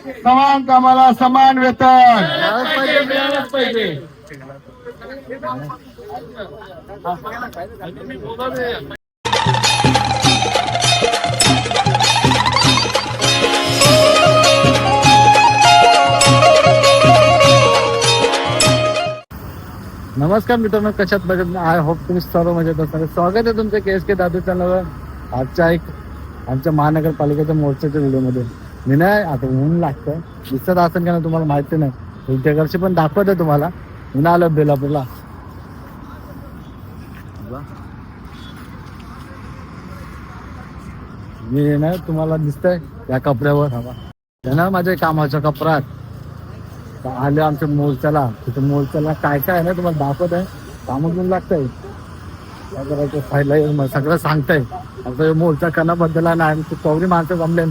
समान कामाला समान वेतन. नमस्कार मित्रांनो कशात बघत आय होप तुम्ही सर्व मजेत असणार स्वागत आहे तुमचं के एस के दादू चॅनलवर आजच्या एक आमच्या महानगरपालिकेच्या मोर्चाच्या व्हिडिओमध्ये मी नाही आता ऊन लागतं दिसत असेल का नाही तुम्हाला माहिती नाही. तुमच्या घरचे पण दाखवत आहे तुम्हाला. मी ना आलो बेलापूरला. मी ना तुम्हाला दिसतंय या कपड्यावर. हवा ना माझ्या कामाच्या कपड्यात. आले आमच्या मोर्चाला. तिथे मोर्चाला काय काय आहे ना तुम्हाला दाखवत आहे. कामातून लागतंय. काय करायचं? सगळं सांगताय. आता हे मोर्चा करण्याबद्दल आहे ना आमची चौरी माणसं जमले.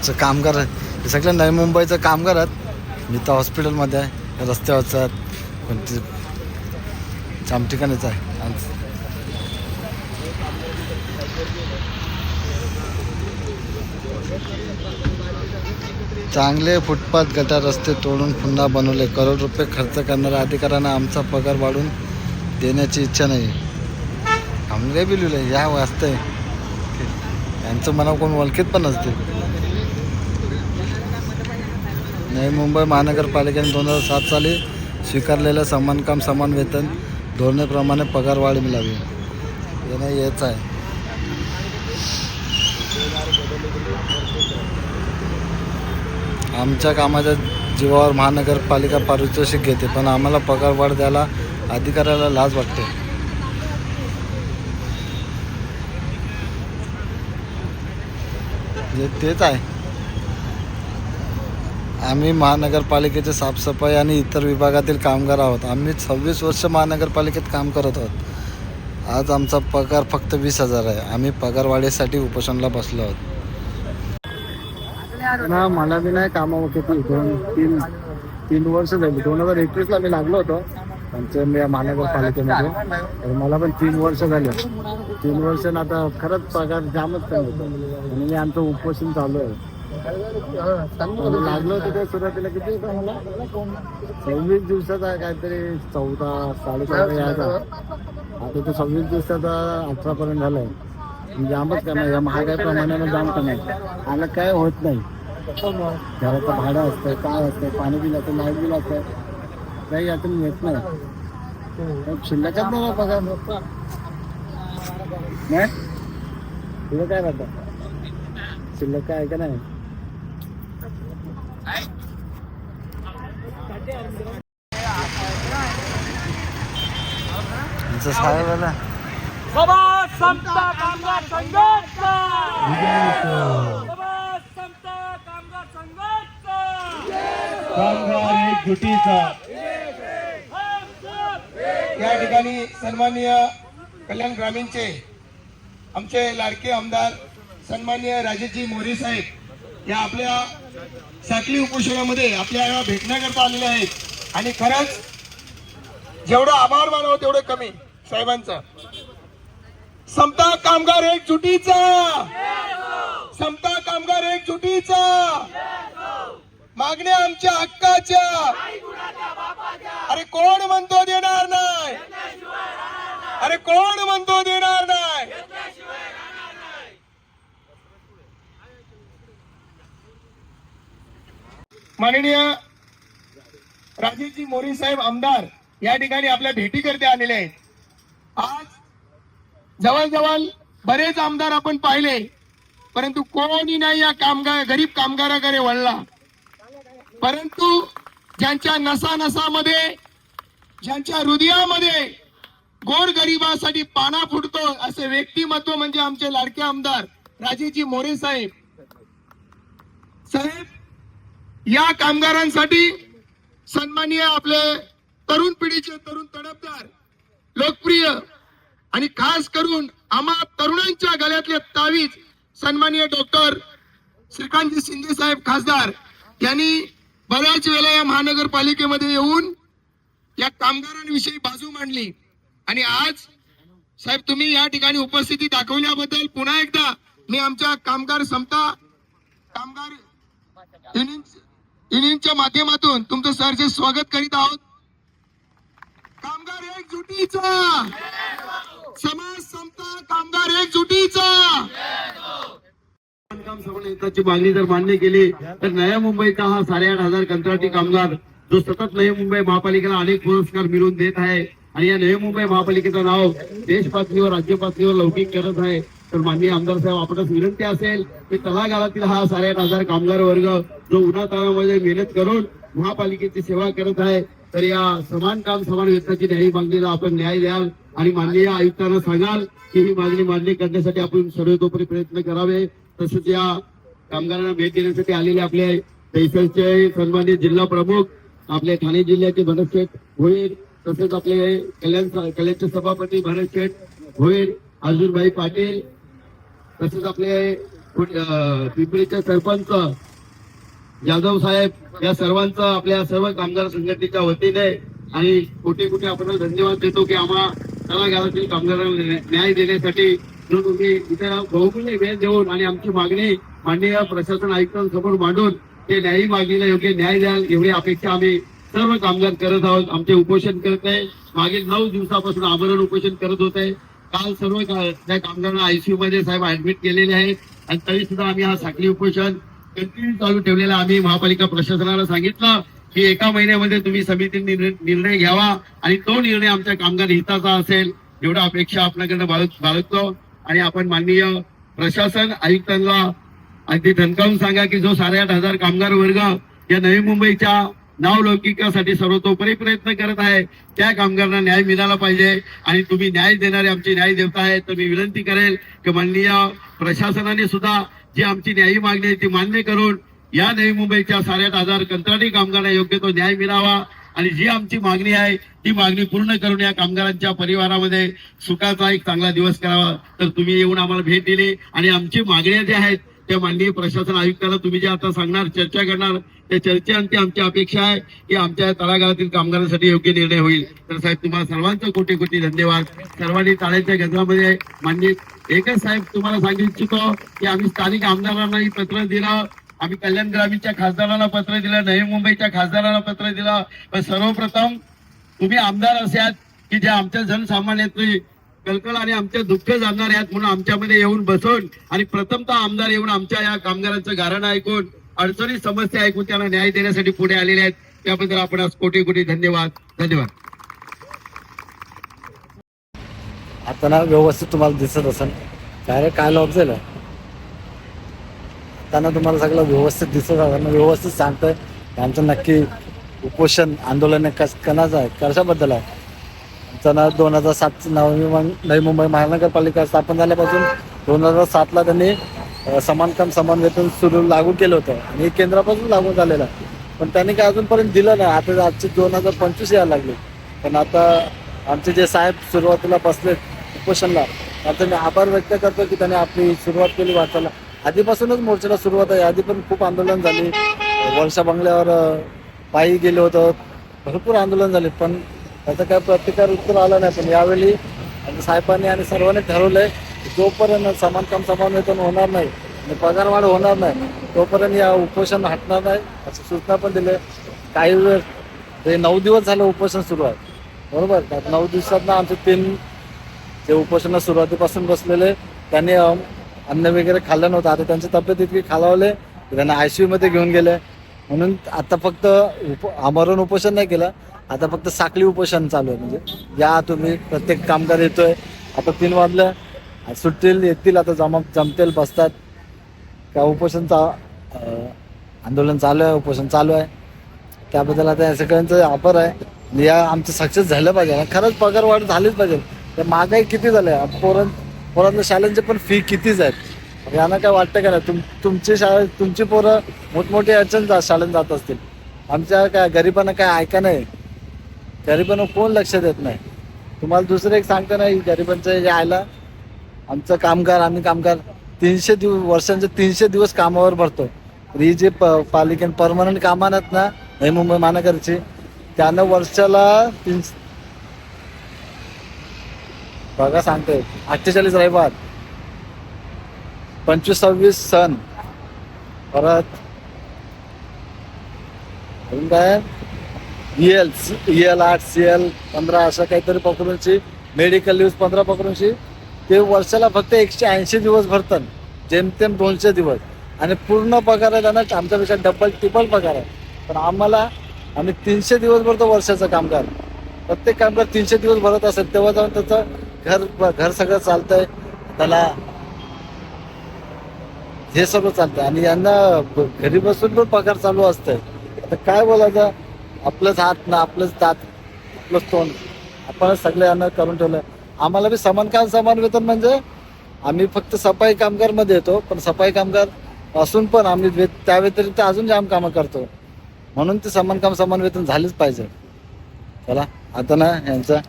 आमचं कामगार हे सगळं नवी मुंबईचं कामगार आहेत. मी तर हॉस्पिटलमध्ये आहे. रस्त्यावरचं कोणती आम ठिकाणीच आहे. आमचं. चांगले फुटपाथ गटार रस्ते तोडून पुन्हा बनवले. करोड रुपये खर्च करणाऱ्या अधिकाऱ्यांना आमचा पगार वाढून देण्याची इच्छा नाही. आमले बिलुले या वाचतंय यांचं मनाव कोण ओळखीत पण नसते नवी मुंबई महानगरपालिकेने दोन हजार सात साली स्वीकारलेलं समान काम समान वेतन धोरणेप्रमाणे पगार वाढ मिळावी. हे नाही हेच आहे. आमच्या कामाच्या जीवावर महानगरपालिका पारितोषिक घेते पण आम्हाला पगार वाढ द्यायला अधिकाऱ्याला लाज वाटते. तेच आहे. आम्ही महानगरपालिकेचे साफसफाई आणि इतर विभागातील कामगार आहोत. आम्ही सव्वीस वर्ष महानगरपालिकेत काम करत आहोत. आज आमचा पगार फक्त वीस हजार आहे. आम्ही पगारवाढीसाठी उपोषणला बसलो आहोत. ना मला बी नाही कामावर किती दोन तीन तीन वर्ष झाली. दोन हजार एकवीसला मी लागलो होतो. आमच्या मी महानगरपालिकेमध्ये. तर मला पण तीन वर्ष झाले. तीन वर्ष आता खरंच पगार जामच कमी होतो. आणि मी आमचं उपोषण चालू आहे. लागलो होतो सुरुवातीला. किती होतं मला? सव्वीस दिवसाचा काहीतरी चौदा साडेचौदा यायचा आता ते सव्वीस दिवसाचा अठरा पर्यंत झालाय. जामच कमी या महागाई प्रमाणाने जाम कमी आला काय होत नाही. घराचं भाडं असतं काय असतं पाणी बिल असतं लाइट बिल असतं काही यातून येत नाही. शिल्लकच नाही पगार नाही? तुला काय वाटतं? शिल्लक काय का नाही? साहेबाला समाज समता कामगार संघटना! समाज समता कामगार संघटना! कामगार एकजुटीचा हम सब या ठिकाणी सन्माननीय कल्याण ग्रामीणचे आमचे लाडके आमदार सन्माननीय राजेशजी मोरे साहेब या आपल्या साखली उपोषणामध्ये आपल्याला भेटण्याकरता आलेले आहेत. आणि खरंच जेवढं आभार मानावं तेवढं कमी साहेबांचं. समता कामगार एक चुटीचा समता कामगार एक चुटीचा मागण्या आमच्या हक्काच्या. अरे कोण म्हणतो देणार नाही? अरे कोण म्हणतो देणार नाही? माननीय राजेशजी मोरे साहेब आमदार या ठिकाणी आपल्या भेटीकरते आलेले आहेत. आज जवळजवळ बरेच आमदार आपण पाहिले परंतु कोणी नाही या कामगार गरीब कामगाराकडे वळला. परंतु ज्यांच्या नसा नसामध्ये ज्यांच्या हृदयामध्ये गोर गरिबासाठी पाना फुटतो असे व्यक्तिमत्व म्हणजे आमचे लाडके आमदार राजेजी मोरे साहेब. साहेब या कामगारांसाठी सन्माननीय आपले तरुण पिढीचे तरुण तडफदार लोकप्रिय आणि खास करून आम्हा तरुणांच्या गळ्यातले तावीज सन्माननीय डॉक्टर श्रीकांतजी शिंदे साहेब खासदार यांनी बऱ्याच वेळा या महानगरपालिकेमध्ये येऊन या कामगारांविषयी बाजू मांडली. आणि आज साहेब तुम्ही या ठिकाणी उपस्थिती दाखवल्याबद्दल पुन्हा एकदा मी आमच्या कामगार समता कामगार युनियन युनियनच्या माध्यमातून तुमचं सरचे स्वागत करीत आहोत. कामगार एकजुटीचा समाज समता कामगार एकजुटीचा बांधकाम हिताची मागणी जर मान्य केली तर नया मुंबईचा हा साडेआठ हजार कंत्राटी कामगार जो सतत नवी मुंबई महापालिकेला अनेक पुरस्कार मिळवून देत आहे. आणि या नवी मुंबई महापालिकेचं नाव देश पातळीवर राज्य पातळीवर लौकिक करत आहे. तर माननीय आमदार साहेब आपणास विनंती असेल की तळागाळातील हा साऱ्या हजार कामगार वर्ग जो उन्हाताळामध्ये मेहनत करून महापालिकेची सेवा करत आहे तर या समान काम समान वेतनाची न्यायी मागणीला आपण न्याय द्याल. आणि माननीय आयुक्तांना सांगाल की ही मागणी मान्य करण्यासाठी आपण सर्वतोपरी प्रयत्न करावे. तसेच या कामगारांना भेट देण्यासाठी आलेले आपले दहिसरचे सन्मानित जिल्हा प्रमुख आपले ठाणे जिल्ह्याचे भरत होईल तसेच आपले कल्याण कल्याणचे सभापती भरत होईल अर्जुनभाई पाटील तसेच आपले कुट- पिंपरीचे सरपंच जाधव साहेब या सर्वांचं आपल्या सर्व कामगार संघटनेच्या वतीने आणि कोटी कोटी आपण धन्यवाद देतो की आम्हाला तळागाळातील कामगारांना न्याय देण्यासाठी तुम्ही इथे बहुमूल्य वेळ देऊन आणि आमची मागणी माननीय प्रशासन आयुक्तांसमोर मांडून ते न्यायी मागणीला योग्य न्याय द्याल एवढी अपेक्षा आम्ही सर्व कामगार करत आहोत. आमचे उपोषण करत आहे. मागील नऊ दिवसापासून आमरण उपोषण करत होते. काल सर्व त्या कामगारांना आयसीयू मध्ये साहेब ऍडमिट केलेले आहेत. आणि तरी सुद्धा आम्ही हा साखळी उपोषण कंटिन्यू चालू ठेवलेला आम्ही महापालिका प्रशासनाला सांगितलं की एका महिन्यामध्ये तुम्ही समितीने निर्णय घ्यावा आणि तो निर्णय आमच्या कामगार हिताचा असेल एवढा अपेक्षा आपल्याकडनं बाळगतो. आणि आपण माननीय प्रशासन आयुक्तांना अगदी धनकावून सांगा की जो साडेआठ हजार कामगार वर्ग या नवी मुंबईच्या नावलौकिकासाठी सर्वतोपरी प्रयत्न करत आहे. त्या कामगारांना न्याय मिळाला पाहिजे. आणि तुम्ही न्याय देणारे आमचे न्याय देवता आहेत तर मी विनंती करेल की माननीय प्रशासनाने सुद्धा जी आमची न्यायी मागणी आहे ती मान्य करून या नवी मुंबईच्या साऱ्यात आजार कंत्राटी कामगारांना योग्य तो न्याय मिळावा. आणि जी आमची मागणी आहे ती मागणी पूर्ण करून या कामगारांच्या परिवारामध्ये सुखाचा एक चांगला दिवस करावा. तर तुम्ही येऊन आम्हाला भेट दिली. आणि आमची मागण्या ज्या आहेत त्या माननीय प्रशासन आयुक्ताला तुम्ही जे आता सांगणार चर्चा करणार त्या चर्चेअंती आमची अपेक्षा आहे. की आमच्या तळागाळातील कामगारांसाठी योग्य निर्णय होईल. तर साहेब तुम्हाला सर्वांचं कोटी कोटी धन्यवाद. सर्वांनी टाळ्यांच्या गजरामध्ये म्हणजे एकच साहेब तुम्हाला सांगू इच्छितो की आम्ही स्थानिक आमदारांनाही पत्र दिलं. आम्ही कल्याण ग्रामीणच्या खासदारांना पत्र दिलं नवी मुंबईच्या खासदारांना पत्र दिलं. पण सर्वप्रथम तुम्ही आमदार असात की जे आमच्या जनसामान्यातली कलकल आणि आमच्या दुःख जाणणारे आहेत म्हणून आमच्यामध्ये येऊन बसून आणि प्रथमतः आमदार येऊन आमच्या या कामगारांचं गारण ऐकून अडचणी समस्या ऐकून त्यांना न्याय देण्यासाठी पुढे आलेले आहेत. त्याबद्दल आपण कोटी कोटी धन्यवाद. धन्यवाद. आता ना व्यवस्थित तुम्हाला दिसत असेल. काय रे काय लॉक झालं त्यांना तुम्हाला सगळं व्यवस्थित दिसत असेल. व्यवस्थित सांगतोय. त्यांचं नक्की उपोषण आंदोलन कस कणाचं आहे? कशाबद्दल आहे? त्यांना दोन हजार सात नवी मग नवी मुंबई महानगरपालिका स्थापन झाल्यापासून दोन हजार सातला त्यांनी समान काम समान वेतन सुरू लागू केलं होतं. आणि हे केंद्रापासून लागू झालेलं आहे. पण त्यांनी काय अजूनपर्यंत दिलं नाही. आता आजचे दोन हजार पंचवीस यायला लागले. पण आता आमचे जे साहेब सुरुवातीला बसलेत उपोषणला आता मी आभार व्यक्त करतो की त्यांनी आपली सुरुवात केली वाचायला. आधीपासूनच मोर्चाला सुरुवात आहे. आधी पण खूप आंदोलन झाली. वर्षा बंगल्यावर पायी गेलो होतं. भरपूर आंदोलन झाले. पण त्याचा काय प्रतिकार उत्तर आला नाही. पण यावेळी साहेबांनी आणि सर्वांनी ठरवलंय जोपर्यंत समान काम समान वेतन होणार नाही आणि पगारवाढ होणार नाही तोपर्यंत या उपोषण हटणार नाही असं सूचना पण दिल्या. काही वेळ ते नऊ दिवस झालं उपोषण सुरू आहे. बरोबर? त्यात नऊ दिवसात ना आमचे तीन जे उपोषण सुरुवातीपासून बसलेले त्यांनी अन्न वगैरे खाल्लं नव्हतं. आता त्यांची तब्येत इतकी खालावले की त्यांना आयसीयू मध्ये घेऊन गेले. म्हणून आता फक्त उप आमरण उपोषण नाही केलं आता फक्त साखळी उपोषण चालू आहे. म्हणजे या तुम्ही प्रत्येक कामगार येतोय. आता तीन वाजलं सुटतील येतील आता जमा जमतील बसतात. का उपोषणचा आंदोलन चालू आहे उपोषण चालू आहे. त्याबद्दल आता या सगळ्यांचं आभार आहे. या आमचं सक्सेस झालं पाहिजे. खरंच पगार वाढ झालीच पाहिजे. तर महागाई किती झाली आहे? पोरां पोरांच्या शाळांची पण फी कितीच आहेत? यांना काय वाटतं का नाही? तुम तुमची शाळा तुमची पोरं मोठमोठी अडचण जा शाळेत जात असतील. आमच्या काय गरिबांना काय ऐका नाही? गरिबांना कोण लक्ष देत नाही? तुम्हाला दुसरं एक सांगतं ना गरिबांचं यायला आमचं कामगार आम्ही कामगार तीनशे दिवस वर्षांचे तीनशे दिवस कामावर भरतो. ही जी प पालिकेन परमनंट कामान आहेत ना हे मुंबई महानगरची त्यानं वर्षाला तीन बघा सांगतोय. अठ्ठेचाळीस रविवार पंचवीस सव्वीस सण. परत काय? एल एल आठ सी एल पंधरा असं काहीतरी पकडूनची मेडिकल यूज पंधरा पकडूनशी ते वर्षाला फक्त एकशे ऐंशी दिवस भरतात. जेमतेम दोनशे दिवस. आणि पूर्ण पगार आहे त्यांना आमच्यापेक्षा डबल टिबल पगार आहे. पण आम्हाला आम्ही तीनशे दिवस भरतो वर्षाचं कामगार. प्रत्येक कामगार तीनशे दिवस भरत असेल तेव्हा जाऊन त्याचं घर घर सगळं चालतंय. त्याला हे सगळं चालतंय. आणि यांना घरी बसून पण पगार चालू असतंय. तर काय बोलायचं? आपलंच हात ना आपलंच दात आपलंच तोंड. आपण सगळे यांना करून ठेवलं आम्हाला बी समान काम समान वेतन म्हणजे आम्ही फक्त सफाई कामगारमध्ये येतो पण सफाई कामगार असून पण आम्ही वे- त्या व्यतिरिक्त अजून जाम कामं करतो. म्हणून ते समान काम समान वेतन झालेच पाहिजे. चला आता ना यांचा.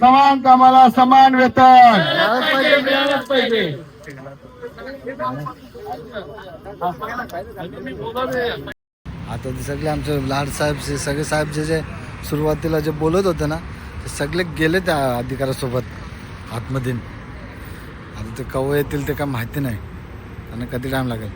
समान कामाला समान वेतन. आता ते सगळे आमचे लाड साहेब सगळे साहेब जे जे सुरुवातीला जे बोलत होते ना ते सगळे गेले त्या अधिकाऱ्यासोबत. आतमध्ये. आता ते कव येतील ते काय माहिती नाही. त्यांना कधी टाईम लागेल?